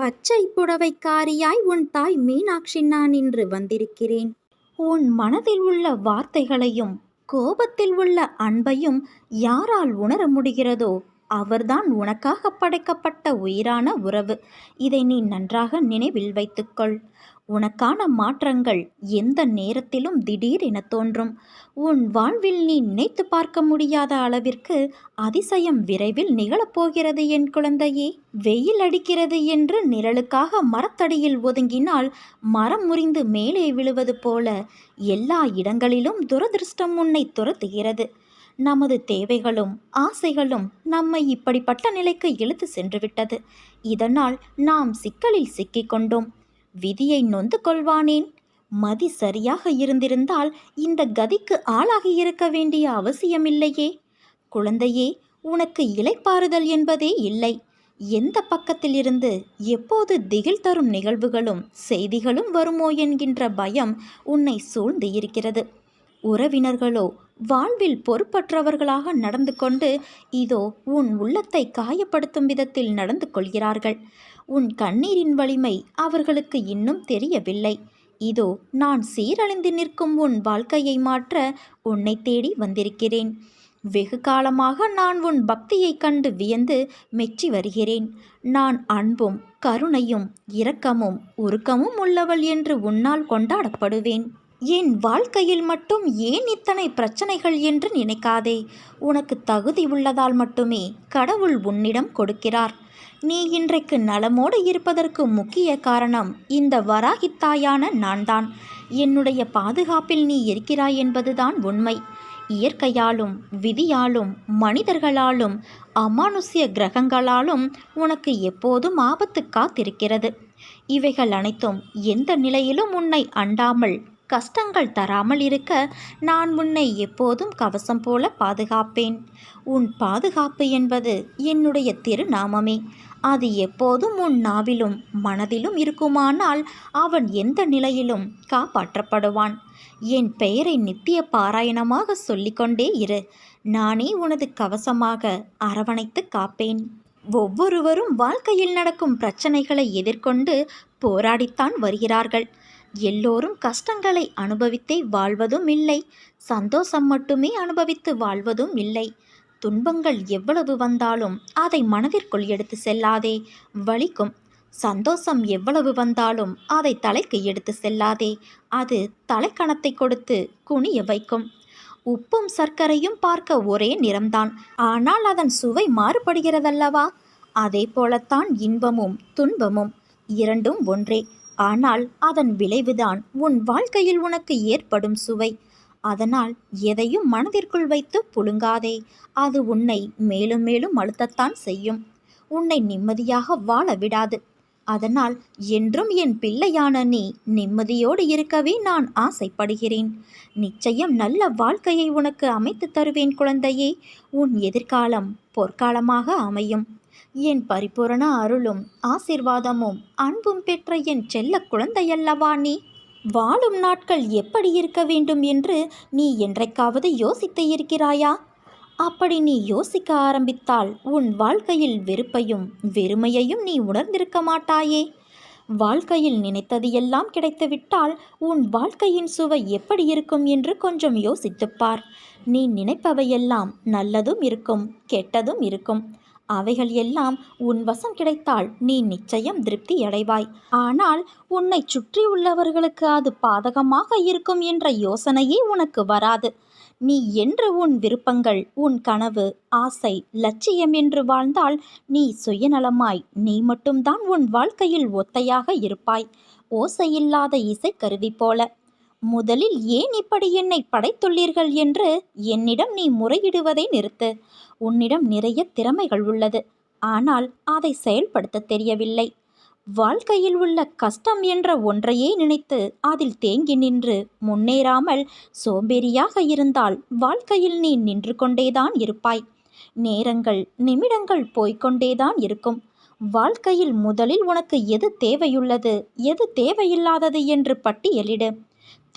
பச்சை புடவைக்காரியாய் உன் தாய் மீனாட்சி நான் இன்று வந்திருக்கிறேன். உன் மனதில் உள்ள வார்த்தைகளையும் கோபத்தில் உள்ள அன்பையும் யாரால் உணர முடிகிறதோ அவர்தான் உனக்காக படைக்கப்பட்ட உயிரான உறவு. இதை நீ நன்றாக நினைவில் வைத்துக்கொள். உனக்கான மாற்றங்கள் எந்த நேரத்திலும் திடீரென தோன்றும். உன் வாழ்வில் நீ நினைத்து பார்க்க முடியாத அளவிற்கு அதிசயம் விரைவில் நிகழப்போகிறது என் குழந்தையே. வெயில் அடிக்கிறது என்று நிழலுக்காக மரத்தடியில் ஒதுங்கினால் மரம் முறிந்து மேலே விழுவது போல எல்லா இடங்களிலும் துரதிருஷ்டம் உன்னை துரத்துகிறது. நமது தேவைகளும் ஆசைகளும் நம்மை இப்படிப்பட்ட நிலைக்கு இழுத்து சென்றுவிட்டது. இதனால் நாம் சிக்கலில் சிக்கிக்கொண்டோம் விதியை நொந்து கொள்வானேன்? மதி சரியாக இருந்திருந்தால் இந்த கதிக்கு ஆளாகி இருக்க வேண்டிய அவசியமில்லையே. குழந்தையே உனக்கு இலைப்பாறுதல் என்பதே இல்லை. எந்த பக்கத்திலிருந்து எப்போது திகில் தரும் நிகழ்வுகளும் செய்திகளும் வருமோ என்கின்ற பயம் உன்னை சூழ்ந்து இருக்கிறது. உறவினர்களோ வாழ்வில் பொறுப்பற்றவர்களாக நடந்து கொண்டு இதோ உன் உள்ளத்தை காயப்படுத்தும் விதத்தில் நடந்து கொள்கிறார்கள். உன் கண்ணீரின் வலிமை அவர்களுக்கு இன்னும் தெரியவில்லை. இதோ நான் சீரழிந்து நிற்கும் உன் வாழ்க்கையை மாற்ற உன்னை தேடி வந்திருக்கிறேன். வெகு காலமாக நான் உன் பக்தியைக் கண்டு வியந்து மெச்சி வருகிறேன். நான் அன்பும் கருணையும் இரக்கமும் உருக்கமும் உள்ளவள் என்று உன்னால் கொண்டாடப்படுவேன். என் வாழ்க்கையில் மட்டும் ஏன் இத்தனை பிரச்சனைகள் என்று நினைக்காதே. உனக்கு தகுதி உள்ளதால் மட்டுமே கடவுள் உன்னிடம் கொடுக்கிறார். நீ இன்றைக்கு நலமோடு இருப்பதற்கு முக்கிய காரணம் இந்த வராகித்தாயான நான்தான். என்னுடைய பாதுகாப்பில் நீ இருக்கிறாய் என்பதுதான் உண்மை. இயற்கையாலும் விதியாலும் மனிதர்களாலும் அமானுஷ்ய கிரகங்களாலும் உனக்கு எப்போதும் ஆபத்து காத்திருக்கிறது. இவைகள் அனைத்தும் எந்த நிலையிலும் உன்னை அண்டாமல் கஷ்டங்கள் தராமல் இருக்க நான் உன்னை எப்போதும் கவசம் போல பாதுகாப்பேன். உன் பாதுகாப்பு என்பது என்னுடைய திருநாமமே. அது எப்போதும் உன் நாவிலும் மனதிலும் இருக்குமானால் அவன் எந்த நிலையிலும் காப்பாற்றப்படுவான். என் பெயரை நித்திய பாராயணமாக சொல்லிக்கொண்டே இரு. நானே உனது கவசமாக அரவணைத்து காப்பேன். ஒவ்வொருவரும் வாழ்க்கையில் நடக்கும் பிரச்சனைகளை எதிர்கொண்டு போராடித்தான் வருகிறார்கள். எல்லோரும் கஷ்டங்களை அனுபவித்தே வாழ்வதும் இல்லை. சந்தோஷம் மட்டுமே அனுபவித்து வாழ்வதும் இல்லை. துன்பங்கள் எவ்வளவு வந்தாலும் அதை மனதிற்குள் எடுத்து செல்லாதே வலிக்கும். சந்தோஷம் எவ்வளவு வந்தாலும் அதை தலைக்கு எடுத்து செல்லாதே அது தலைக்கணத்தை கொடுத்து குனிய வைக்கும். உப்பும் சர்க்கரையும் பார்க்க ஒரே நிறம்தான். ஆனால் அதன் சுவை மாறுபடுகிறதல்லவா? அதே போலத்தான் இன்பமும் துன்பமும் இரண்டும் ஒன்றே. ஆனால் அதன் விளைவுதான் உன் வாழ்க்கையில் உனக்கு ஏற்படும் சுவை. அதனால் எதையும் மனதிற்குள் வைத்து புழுங்காதே. அது உன்னை மேலும் மேலும் அழுத்தத்தான் செய்யும். உன்னை நிம்மதியாக வாழ விடாது. அதனால் என்றும் என் பிள்ளையான நீ நிம்மதியோடு இருக்கவே நான் ஆசைப்படுகிறேன். நிச்சயம் நல்ல வாழ்க்கையை உனக்கு அமைத்து தருவேன் குழந்தையே. உன் எதிர்காலம் பொற்காலமாக அமையும். என் பரிபூரண அருளும் ஆசிர்வாதமும் அன்பும் பெற்ற என் செல்ல குழந்தையல்லவா நீ? வாழும் நாட்கள் எப்படி இருக்க வேண்டும் என்று நீ என்றைக்காவது யோசித்து இருக்கிறாயா? அப்படி நீ யோசிக்க ஆரம்பித்தால் உன் வாழ்க்கையில் வெறுப்பையும் வெறுமையையும் நீ உணர்ந்திருக்க மாட்டாயே. வாழ்க்கையில் நினைத்தது எல்லாம் கிடைத்துவிட்டால் உன் வாழ்க்கையின் சுவை எப்படி இருக்கும் என்று கொஞ்சம் யோசித்துப்பார் நீ நினைப்பவையெல்லாம் நல்லதும் இருக்கும் கெட்டதும் இருக்கும். அவைகள் எல்லாம் உன் வசம் கிடைத்தால் நீ நிச்சயம் திருப்தி அடைவாய். ஆனால் உன்னை சுற்றி உள்ளவர்களுக்கு அது பாதகமாக இருக்கும் என்ற யோசனையே உனக்கு வராது. நீ என்று உன் விருப்பங்கள் உன் கனவு ஆசை லட்சியம் என்று வாழ்ந்தால் நீ சுயநலமாய் நீ மட்டும்தான் உன் வாழ்க்கையில் ஒத்தையாக இருப்பாய். ஓசையில்லாத இசை கருவி போல. முதலில் ஏன் இப்படி என்னை படைத்துள்ளீர்கள் என்று என்னிடம் நீ முறையிடுவதை நிறுத்து. உன்னிடம் நிறைய திறமைகள் உள்ளது. ஆனால் அதை செயல்படுத்த தெரியவில்லை. வாழ்க்கையில் உள்ள கஷ்டம் என்ற ஒன்றையே நினைத்து அதில் தேங்கி நின்று முன்னேறாமல் சோம்பேறியாக இருந்தால் வாழ்க்கையில் நீ நின்று கொண்டேதான் இருப்பாய். நேரங்கள் நிமிடங்கள் போய்கொண்டேதான் இருக்கும். வாழ்க்கையில் முதலில் உனக்கு எது தேவையுள்ளது எது தேவையில்லாதது என்று பட்டியலிடு.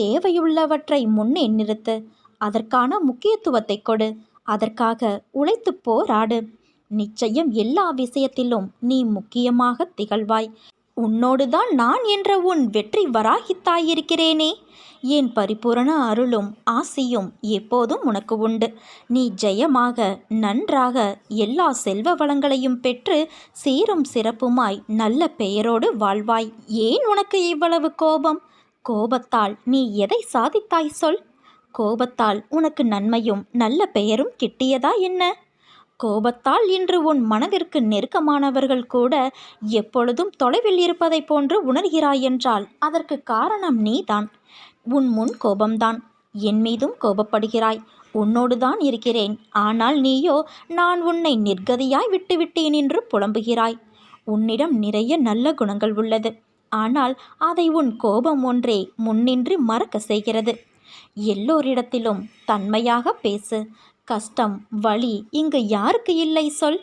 தேவையுள்ளவற்றை முன்னே நிறுத்து. அதற்கான முக்கியத்துவத்தை கொடு. அதற்காக உழைத்து போராடு. நிச்சயம் எல்லா விஷயத்திலும் நீ முக்கியமாக திகழ்வாய். உன்னோடுதான் நான் என்ற உன் வெற்றி வராகித்தாயிருக்கிறேனே. என் பரிபூரண அருளும் ஆசியும் எப்போதும் உனக்கு உண்டு. நீ ஜெயமாக நன்றாக எல்லா செல்வ வளங்களையும் பெற்று சீரும் சிறப்புமாய் நல்ல பெயரோடு வாழ்வாய். ஏன் உனக்கு இவ்வளவு கோபம்? கோபத்தால் நீ எதை சாதித்தாய் சொல்? கோபத்தால் உனக்கு நன்மையும் நல்ல பெயரும் கிட்டியதா என்ன? கோபத்தால் இன்று உன் மனதிற்கு நெருக்கமானவர்கள் கூட எப்பொழுதும் தொலைவில் இருப்பதைப் போன்று உணர்கிறாய் என்றால் அதற்கு காரணம் நீதான். உன் முன் கோபம்தான். என் மீதும் கோபப்படுகிறாய். உன்னோடுதான் இருக்கிறேன். ஆனால் நீயோ நான் உன்னை நிர்கதியாய் விட்டுவிட்டேன் என்று புலம்புகிறாய். உன்னிடம் நிறைய நல்ல குணங்கள் உள்ளது. ஆனால் அதை உன் கோபம் ஒன்றே முன்னின்று மறக்க செய்கிறது. எல்லோரிடத்திலும் தன்மையாக பேசு. கஷ்டம் வழி இங்கு யாருக்கு இல்லை சொல்?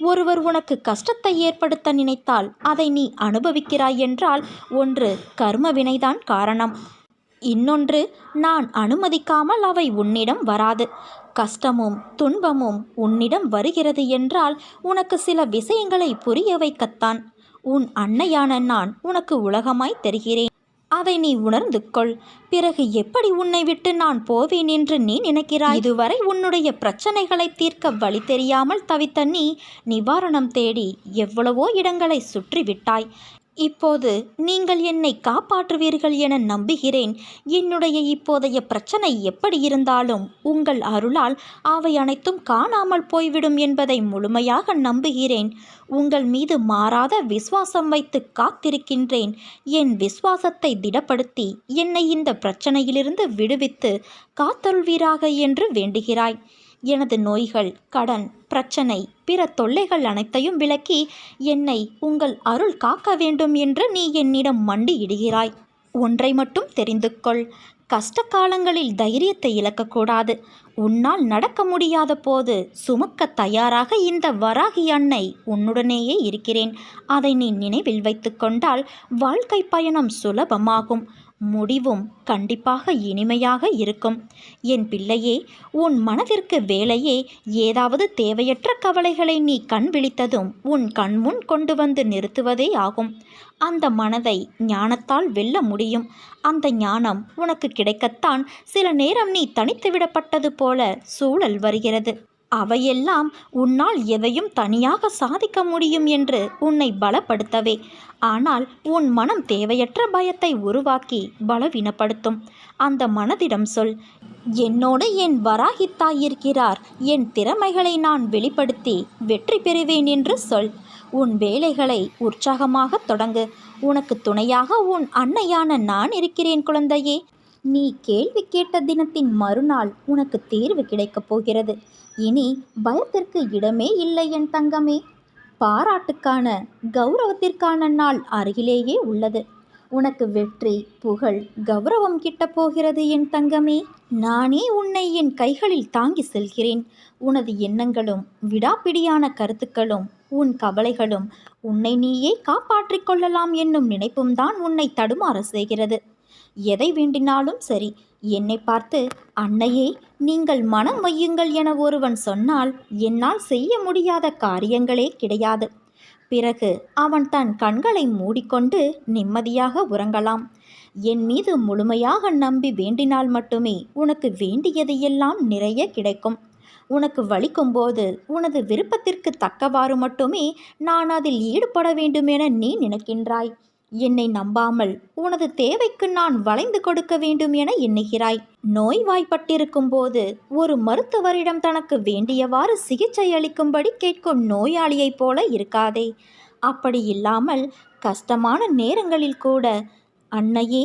ஒருவர் உனக்கு கஷ்டத்தை ஏற்படுத்த நினைத்தால் அதை நீ அனுபவிக்கிறாய் என்றால் ஒன்று கர்ம வினைதான் காரணம். இன்னொன்று நான் அனுமதிக்காமல் அவை உன்னிடம் வராது. கஷ்டமும் துன்பமும் உன்னிடம் வருகிறது என்றால் உனக்கு சில விஷயங்களை புரிய வைக்கத்தான். உன் அன்னையான நான் உனக்கு உலகமாய் தெரிகிறேன். அதை நீ உணர்ந்து கொள் பிறகு எப்படி உன்னை விட்டு நான் போவேன் என்று நீ நினைக்கிறாய்? இதுவரை உன்னுடைய பிரச்சனைகளை தீர்க்க வழி தெரியாமல் தவித்த நீ நிவாரணம் தேடி எவ்வளவோ இடங்களை சுற்றி விட்டாய் இப்போது நீங்கள் என்னை காப்பாற்றுவீர்கள் என நம்புகிறேன். என்னுடைய இப்போதைய பிரச்சனை எப்படி இருந்தாலும் உங்கள் அருளால் அவை அனைத்தும் காணாமல் போய்விடும் என்பதை முழுமையாக நம்புகிறேன். உங்கள் மீது மாறாத விசுவாசம் வைத்து காத்திருக்கின்றேன். என் விசுவாசத்தை திடப்படுத்தி என்னை இந்த பிரச்சனையிலிருந்து விடுவித்து காத்தருள்வீராக என்று வேண்டுகிறாய். எனது நோய்கள் கடன் பிரச்சனை பிற தொல்லைகள் அனைத்தையும் விலக்கி என்னை உங்கள் அருள் காக்க வேண்டும் என்று நீ என்னிடம் மண்டியிடுகிறாய். ஒன்றை மட்டும் தெரிந்து கொள். கஷ்ட காலங்களில் தைரியத்தை இழக்கக்கூடாது. உன்னால் நடக்க முடியாத போது சுமக்க தயாராக இந்த வராகி அன்னை உன்னுடனேயே இருக்கிறேன். அதை நீ நினைவில் வைத்து கொண்டால் வாழ்க்கை பயணம் சுலபமாகும். முடிவும் கண்டிப்பாக இனிமையாக இருக்கும். என் பிள்ளையே உன் மனதிற்கு வேலையே ஏதாவது தேவையற்ற கவலைகளை நீ கண் விழித்ததும் உன் கண்முன் கொண்டு வந்து நிறுத்துவதே ஆகும். அந்த மனதை ஞானத்தால் வெல்ல முடியும். அந்த ஞானம் உனக்கு கிடைக்கத்தான் சில நேரம் நீ தனித்து விடப்பட்டது போல சூழல் வருகிறது. அவையெல்லாம் உன்னால் எதையும் தனியாக சாதிக்க முடியும் என்று உன்னை பலப்படுத்தவே. ஆனால் உன் மனம் தேவையற்ற பயத்தை உருவாக்கி பலவீனப்படுத்தும். அந்த மனதிடம் சொல் என்னோடு என் வராகித்தாய் இருக்கிறார். என் திறமைகளை நான் வெளிப்படுத்தி வெற்றி பெறுவேன் என்று சொல். உன் வேலைகளை உற்சாகமாக தொடங்கு. உனக்கு துணையாக உன் அன்னையான நான் இருக்கிறேன் குழந்தையே. நீ கேள்வி கேட்ட தினத்தின் மறுநாள் உனக்கு தேர்வு கிடைக்கப் போகிறது. இனி பயத்திற்கு இடமே இல்லை என் தங்கமே. பாராட்டுக்கான கௌரவத்திற்கான நாள் அருகிலேயே உள்ளது. உனக்கு வெற்றி புகழ் கௌரவம் கிட்ட போகிறது என் தங்கமே. நானே உன்னை என் கைகளில் தாங்கி செல்கிறேன். உனது எண்ணங்களும் விடாப்பிடியான கருத்துக்களும் உன் கவலைகளும் உன்னை நீயே காப்பாற்றிக் கொள்ளலாம் என்னும் நினைப்பும் தான் உன்னை தடுமாற செய்கிறது. எதை வேண்டினாலும் சரி. என்னை பார்த்து அன்னையே நீங்கள் மனம் வையுங்கள் என ஒருவன் சொன்னால் என்னால் செய்ய முடியாத காரியங்களே கிடையாது. பிறகு அவன் தன் கண்களை மூடிக்கொண்டு நிம்மதியாக உறங்கலாம். என் மீது முழுமையாக நம்பி வேண்டினால் மட்டுமே உனக்கு வேண்டியதையெல்லாம் நிறைய கிடைக்கும். உனக்கு வலிக்கும்போது உனது விருப்பத்திற்கு தக்கவாறு மட்டுமே நான் அதில் ஈடுபட வேண்டுமென நீ நினைக்கின்றாய். என்னை நம்பாமல் உனது தேவைக்கு நான் வளைந்து கொடுக்க வேண்டும் என எண்ணுகிறாய். நோய்வாய்ப்பட்டிருக்கும் போது ஒரு மருத்துவரிடம் தனக்கு வேண்டியவாறு சிகிச்சை அளிக்கும்படி கேட்கும் நோயாளியைப் போல இருக்காதே. அப்படி இல்லாமல் கஷ்டமான நேரங்களில் கூட அன்னையே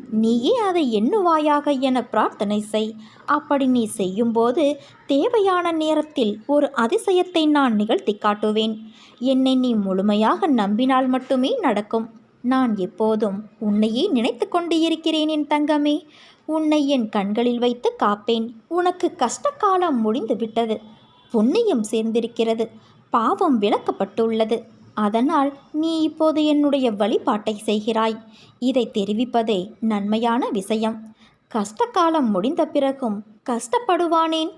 நீயே அதை எண்ணுவாயாக என பிரார்த்தனை செய். அப்படி நீ செய்யும்போது தேவையான நேரத்தில் ஒரு அதிசயத்தை நான் நிகழ்த்தி காட்டுவேன். என்னை நீ முழுமையாக நம்பினால் மட்டுமே நடக்கும். நான் எப்போதும் உன்னையே நினைத்து கொண்டு இருக்கிறேன் என் தங்கமே. உன்னை என் கண்களில் வைத்து காப்பேன். உனக்கு கஷ்டகாலம் முடிந்து விட்டது புண்ணியம் சேர்ந்திருக்கிறது. பாவம் விளக்கப்பட்டுள்ளது. அதனால் நீ இப்போது என்னுடைய வழிபாட்டை செய்கிறாய். இதை தெரிவிப்பதே நன்மையான விஷயம். கஷ்டகாலம் முடிந்த பிறகும் கஷ்டப்படுவானேன்?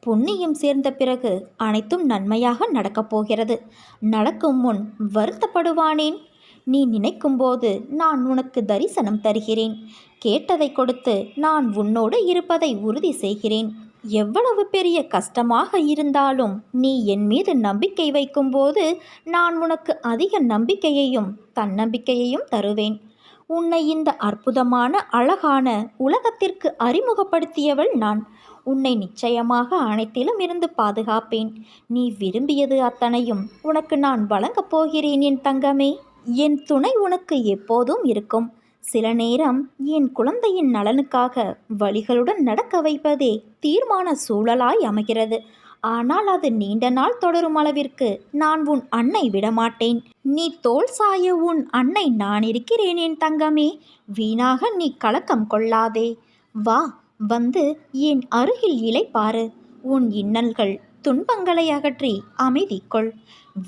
புண்ணியம் சேர்ந்த பிறகு அனைத்தும் நன்மையாக நடக்கப் போகிறது. நடக்கும் முன் வருத்தப்படுவானேன்? நீ நினைக்கும்போது நான் உனக்கு தரிசனம் தருகிறேன். கேட்டதை கொடுத்து நான் உன்னோடு இருப்பதை உறுதி செய்கிறேன். எவ்வளவு பெரிய கஷ்டமாக இருந்தாலும் நீ என் மீது நம்பிக்கை வைக்கும்போது நான் உனக்கு அதிக நம்பிக்கையையும் தன்னம்பிக்கையையும் தருவேன். உன்னை இந்த அற்புதமான அழகான உலகத்திற்கு அறிமுகப்படுத்தியவள் நான். உன்னை நிச்சயமாக அனைத்திலும் இருந்து பாதுகாப்பேன். நீ விரும்பியது அத்தனையும் உனக்கு நான் வழங்கப் போகிறேன் என் தங்கமே. என் துணை உனக்கு எப்போதும் இருக்கும். சில நேரம் என் குழந்தையின் நலனுக்காக வழிகளுடன் நடக்க வைப்பதே தீர்மான சூழலாய் அமைகிறது. ஆனால் அது நீண்ட நாள் தொடரும் அளவிற்கு நான் உன் அன்னை விடமாட்டேன். நீ தோல் சாய உன் அன்னை நான் இருக்கிறேன் என் தங்கமே. வீணாக நீ கலக்கம் கொள்ளாதே. வா வந்து என் அருகில் இலை பாரு. உன் இன்னல்கள் துன்பங்களை அகற்றி அமைதி கொள்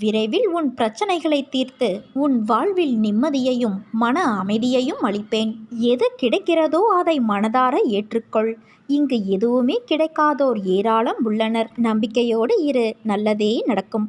விரைவில் உன் பிரச்சனைகளை தீர்த்து உன் வாழ்வில் நிம்மதியையும் மன அமைதியையும் அளிப்பேன். எது கிடைக்கிறதோ அதை மனதார ஏற்றுக்கொள். இங்கு எதுவுமே கிடைக்காதோர் ஏராளம் உள்ளனர். நம்பிக்கையோடு இரு. நல்லதே நடக்கும்.